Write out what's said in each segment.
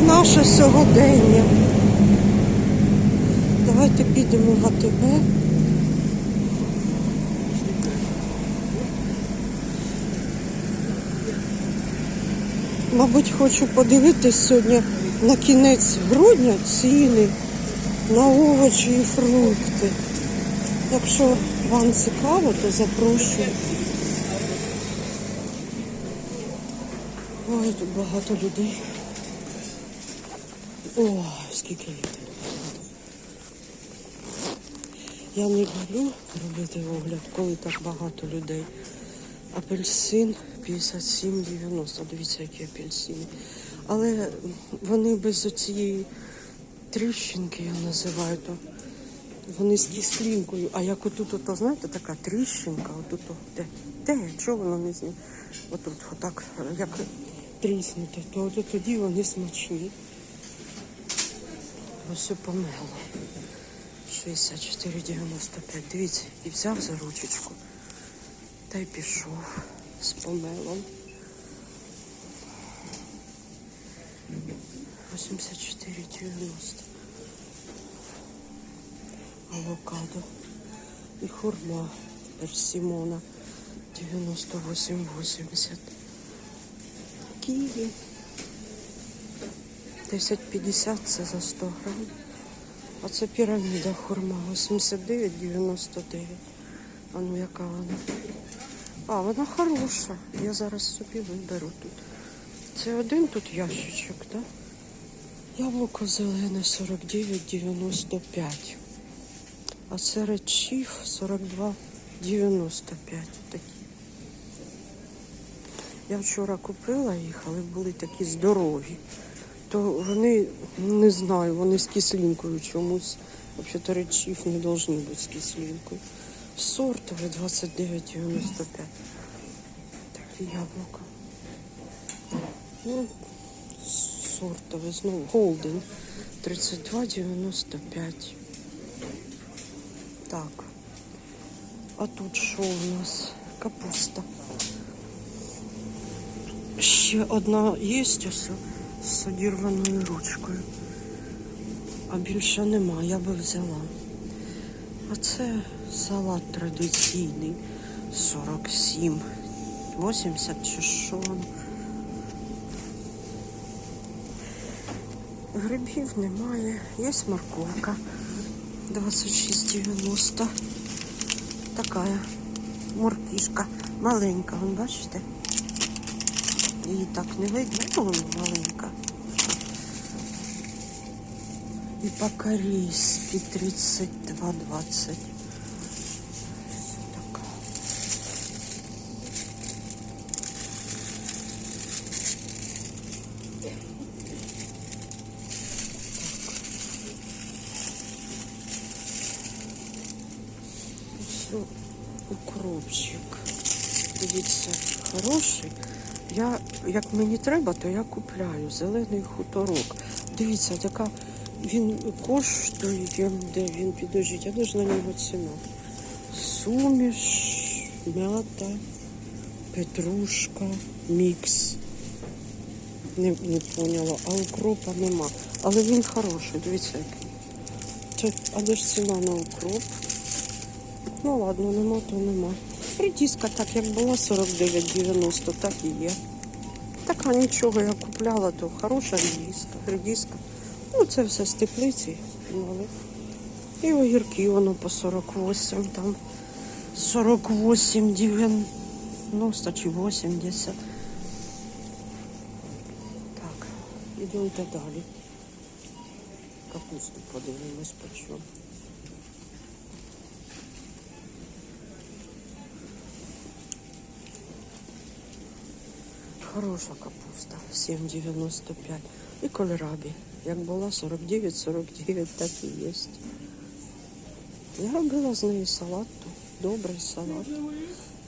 наше сьогодення. Давайте підемо в АТБ. Мабуть, хочу подивитись сьогодні на кінець грудня ціни на овочі і фрукти. Якщо вам цікаво, то запрошую. Ой, тут багато людей. Ой, скільки людей. Я не люблю робити огляд, коли так багато людей. Апельсин 57,90. Дивіться, які апельсини. Але вони без оцієї тріщинки, я називаю то. Вони з кислинкою. А як отут, ото, знаєте, така тріщинка, отут, де, де, чого воно не зні? Отут, отак, як тріснути, то от тоді вони смачні. Ось помело. 64,95. Дивіться, і взяв за ручечку. Та й пішов з помелом. 84,90. Авокадо. І хурма персимона 98,80. Києві. 10,50 це за 100 грам. А це піраміда хурма 89,99. А ну яка вона? А, вона хороша. Я зараз собі виберу тут. Це один тут ящичок, так? Да? Яблуко зелене 49,95. А це речів 42,95. Такі. Я вчора купила їх, але були такі здорові. То вони, не знаю, вони з кислинкою чомусь. Взагалі речів не повинні бути з кислинкою. Сортове 29,95. Такі яблука. Ну, сортове, знову Голден 32,95. Так. А тут що у нас? Капуста. Ще одна є ось з одірваною ручкою. А більше нема, я би взяла. А це салат традиційний 47. 80 чи що. Грибів немає. Є морковка 26,90. Така моркішка. Маленька, вон бачите? Її так не видно, ну вона маленька. І по-корейськи 32,20. Така. Ось укропчик. Дивіться, хороший. Я, як мені треба, то я купляю зелений хуторок. Дивіться, яка він коштує, де він підожіть, я должна на нього ціна. Суміш, м'ята, петрушка, мікс. Не, не поняла, а укропа нема. Але він хороший, дивіться який. Це, але ж ціна на укроп. Ну ладно, нема, то нема. Редиска так як була 49,90, так і є. Така нічого я купляла, то хороша редиска. редиска. Ну це все з теплиці. мали. І огірки воно по 48 там. 48, 90 чи 80. Так, ідемо далі. Капусту подивимось по Хороша капуста 7,95. І кольорабі. Як була 49-49, так і є. Я робила з неї салат, добрий салат.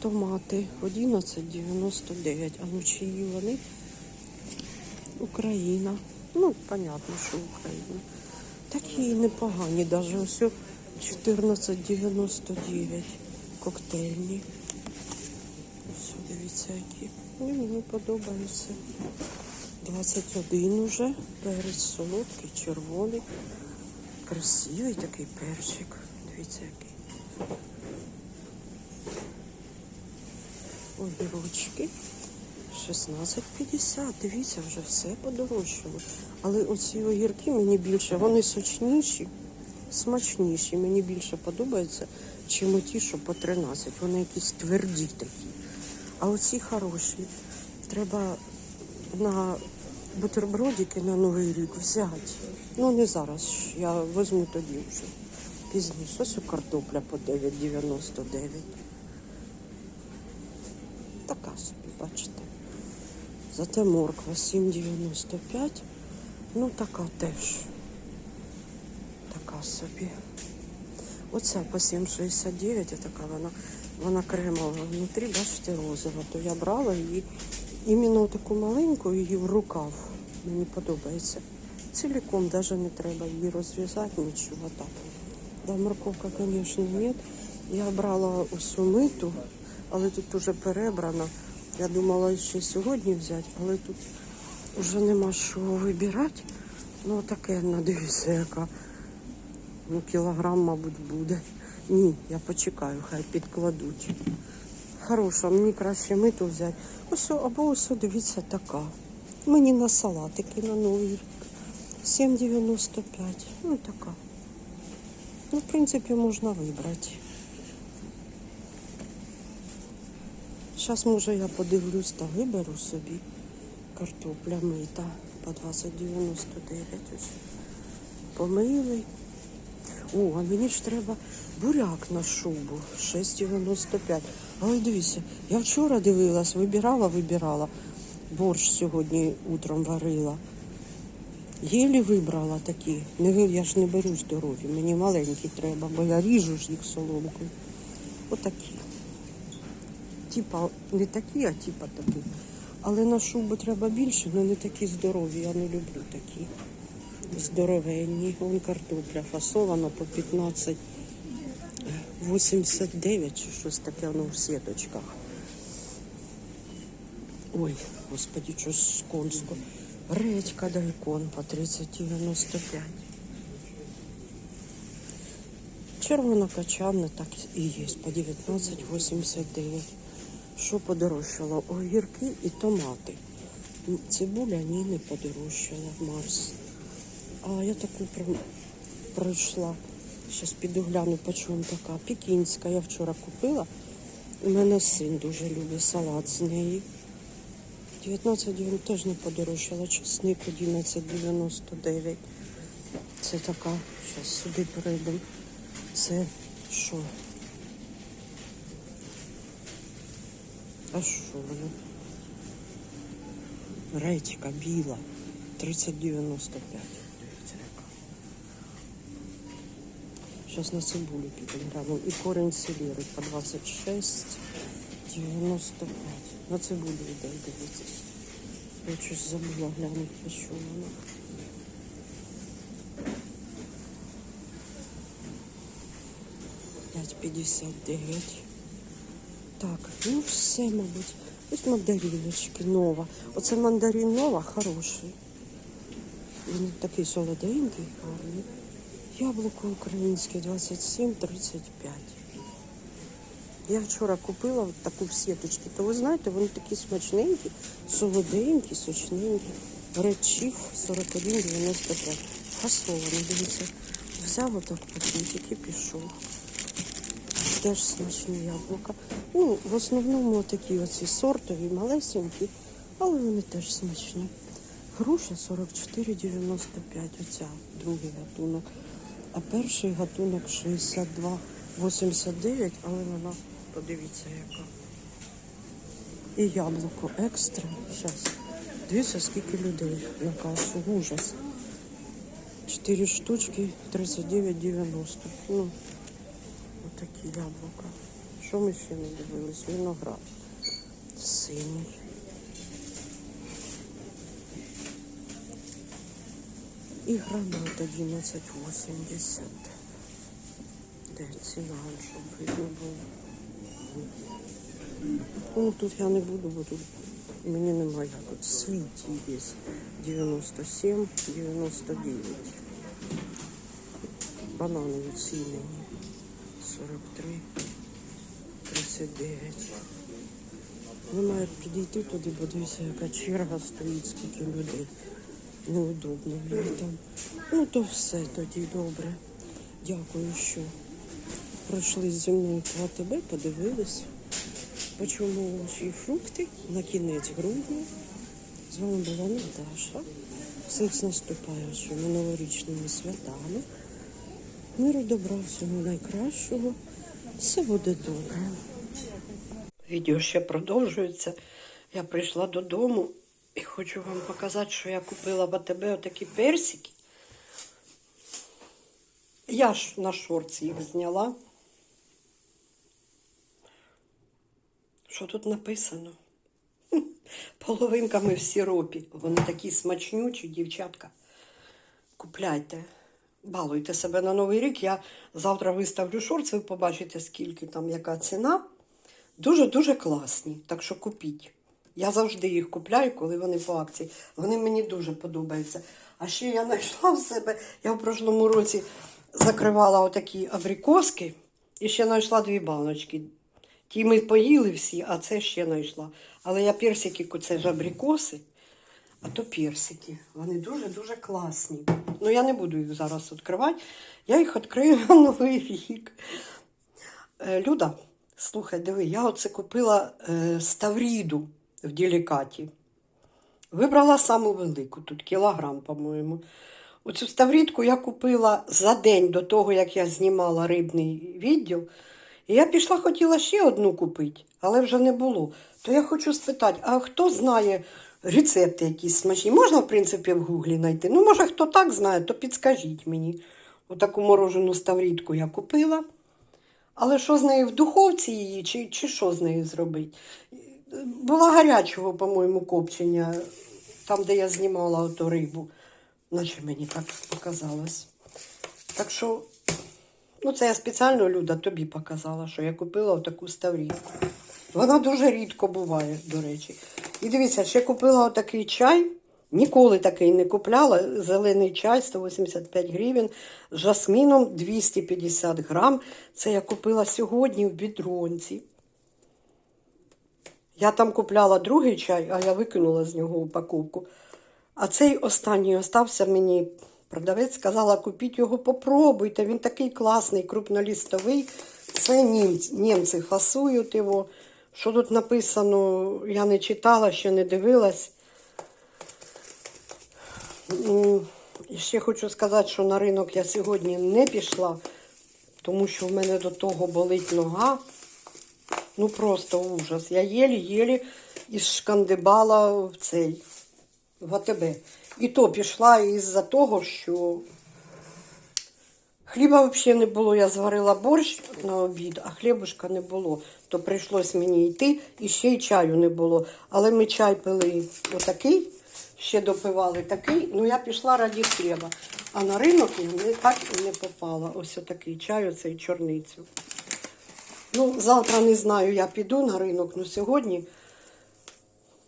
Томати 11,99. А ну вони? Україна. Ну, понятно, що Україна. Такі непогані, навіть ось 14,99 коктейльні. Ось дивіться, які. Ой, мені подобаються. 21 уже. Перець солодкий, червоний. Красивий такий перчик. Дивіться який. Огірочки. 16,50. Дивіться, вже все подорожчало. Але оці огірки мені більше, вони сочніші, смачніші. Мені більше подобаються, чим оті, що по 13. Вони якісь тверді такі. А оці хороші. Треба на бутербродики на Новий рік взяти. Ну не зараз. Я візьму тоді вже. Пізніше. Ось у картопля по 9,99. Така собі, бачите. Зате морква 7,95. Ну, така теж. Така собі. Оця по 7,69, така вона, вона кремова внутрі, бачите, розова. То я брала її іменно таку маленьку, її в рукав. Мені подобається. Ціліком навіть не треба її розв'язати, нічого так. Да, морковка, звісно, нет. Я брала усю миту, але тут уже перебрана. Я думала ще сьогодні взяти, але тут вже нема що вибирати. Ну таке, надивіться, яка. Ну, кілограм, мабуть, буде. Ні, я почекаю, хай підкладуть. Хороша, мені краще миту взяти. Ось, або ось, дивіться, така. Мені на салатики на новий рік. 7,95. Ну, така. Ну, в принципі, можна вибрати. Зараз, може, я подивлюсь та виберу собі картопля мита по 20,99. Ось. Помили. О, а мені ж треба буряк на шубу 6,95. Але дивіться, я вчора дивилась, вибирала, вибирала. Борщ сьогодні утром варила. Єлі вибрала такі. Не, я ж не беру здорові, мені маленькі треба, бо я ріжу ж їх соломкою. Отакі. Типа не такі, а типа такі. Але на шубу треба більше, але не такі здорові. Я не люблю такі. Здоровенні. Вон картопля фасована по 15 89 чи щось таке, воно в сіточках. Ой, господи, щось консько. Редька дайкон по 30,95. Червона качанна так і є, по 19,89. Що подорожчало? Огірки і томати. Цибуля ні, не подорожчала Марс. А я таку пройшла. Зараз піду гляну, по така. Пекінська. Я вчора купила. У мене син дуже любить салат з неї. 19 гривень теж не подорожчала. Чесник 11,99. Це така. Зараз сюди перейдемо. Це що? А що воно? Редька біла. 30,95. Дивіться, яка. Зараз на цибулю підемо глянемо. І корінь селіри по 26,95. На цибулю йде, дивіться. Я щось забула глянути, по чому вона. П'ять п'ятдесят дев'ять. Так, ну все, мабуть. Ось мандариночки нова. Оце мандарин нова, хороший. Він такий солоденький, гарний. Яблуко українське 27,35. Я вчора купила от таку в сіточці, то ви знаєте, вони такі смачненькі, солоденькі, сочненькі. Речів 41,95. Фасований, дивіться. Взяв отак пакетик і пішов. Теж смачні яблука. Ну, в основному такі оці сортові, малесенькі, але вони теж смачні. Груша 44,95, оця другий гатунок. А перший гатунок 62,89, але вона, подивіться, яка. І яблуко екстра. Зараз. Дивіться, скільки людей на касу. Ужас. 4 штучки 39,90. Ну, отакі яблука. Що ми ще не дивились? Виноград. Синій. І гранат 11,80. Де ціна, щоб видно було. Ну, тут я не буду, бо тут Мені немає. Тут світі є. 97, 99. Бананові ціни. 43, 39. Ви маєте підійти туди, бо дивіться, яка черга стоїть, скільки людей. Неудобно мені там. Ну то все тоді добре. Дякую, що пройшли зі мною по АТБ, подивились. Почому овочі фрукти на кінець грудня. З вами була Наташа. Всіх з наступаючими новорічними святами. Миру добра, всього найкращого. Все буде добре. Відео ще продовжується. Я прийшла додому і хочу вам показати, що я купила в АТБ отакі персики. Я ж на шорці їх зняла. Що тут написано? Половинками в сиропі. Вони такі смачнючі, дівчатка. Купляйте, балуйте себе на Новий рік. Я завтра виставлю шорт, ви побачите, скільки там, яка ціна. Дуже-дуже класні, так що купіть. Я завжди їх купляю, коли вони по акції. Вони мені дуже подобаються. А ще я знайшла в себе, я в прошлому році закривала отакі абрикоски і ще знайшла дві баночки. Ті ми поїли всі, а це ще знайшла. Але я персики, це ж абрикоси, а то персики. Вони дуже-дуже класні. Ну я не буду їх зараз відкривати. Я їх відкрию на Новий рік. Е, Люда, слухай, диви, я оце купила е, ставріду в делікаті. Вибрала саму велику, тут кілограм, по-моєму. Оцю ставрідку я купила за день до того, як я знімала рибний відділ. І я пішла, хотіла ще одну купити, але вже не було. То я хочу спитати, а хто знає рецепти якісь смачні? Можна, в принципі, в гуглі знайти? Ну, може, хто так знає, то підскажіть мені. Отаку морожену ставрідку я купила. Але що з нею в духовці її, чи, чи що з нею зробити? Була гарячого, по-моєму, копчення, там, де я знімала оту рибу. Наче мені так показалось. Так що, ну це я спеціально, Люда, тобі показала, що я купила отаку ставрідку. Вона дуже рідко буває, до речі. І дивіться, ще купила отакий чай. Ніколи такий не купляла. Зелений чай 185 гривень з жасміном 250 грам. Це я купила сьогодні в бідронці. Я там купляла другий чай, а я викинула з нього упаковку. А цей останній остався мені. Продавець сказала, купіть його, попробуйте. Він такий класний, крупнолістовий. Це німці, німці фасують його. Що тут написано, я не читала, ще не дивилась. І ще хочу сказати, що на ринок я сьогодні не пішла, тому що в мене до того болить нога. Ну просто ужас. Я єлі-єлі із шкандибала в цей в АТБ. І то пішла із-за того, що хліба взагалі не було. Я зварила борщ на обід, а хлібушка не було. То прийшлось мені йти, і ще й чаю не було. Але ми чай пили отакий, ще допивали такий. Ну я пішла раді хліба. А на ринок я так і не попала. Ось отакий чай, оцей чорницю. Ну, завтра не знаю, я піду на ринок, но сьогодні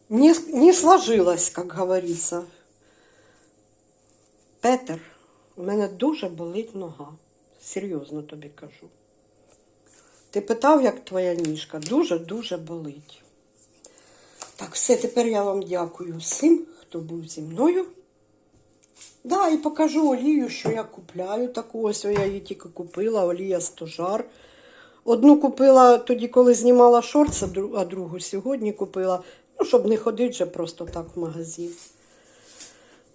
не, не сложилось, как говорится. Петер, у мене дуже болить нога. Серйозно тобі кажу. Ти питав, як твоя ніжка? Дуже-дуже болить. Так, все, тепер я вам дякую всім, хто був зі мною. Да, і покажу олію, що я купляю. Таку ось я її тільки купила, олія стожар. Одну купила тоді, коли знімала шорт, а другу сьогодні купила. Ну, щоб не ходити вже просто так в магазин.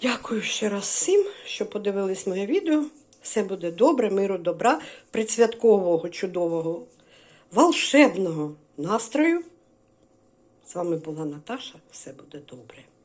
Дякую ще раз всім, що подивились моє відео. Все буде добре, миру, добра, предсвяткового, чудового, волшебного настрою. З вами була Наташа. Все буде добре.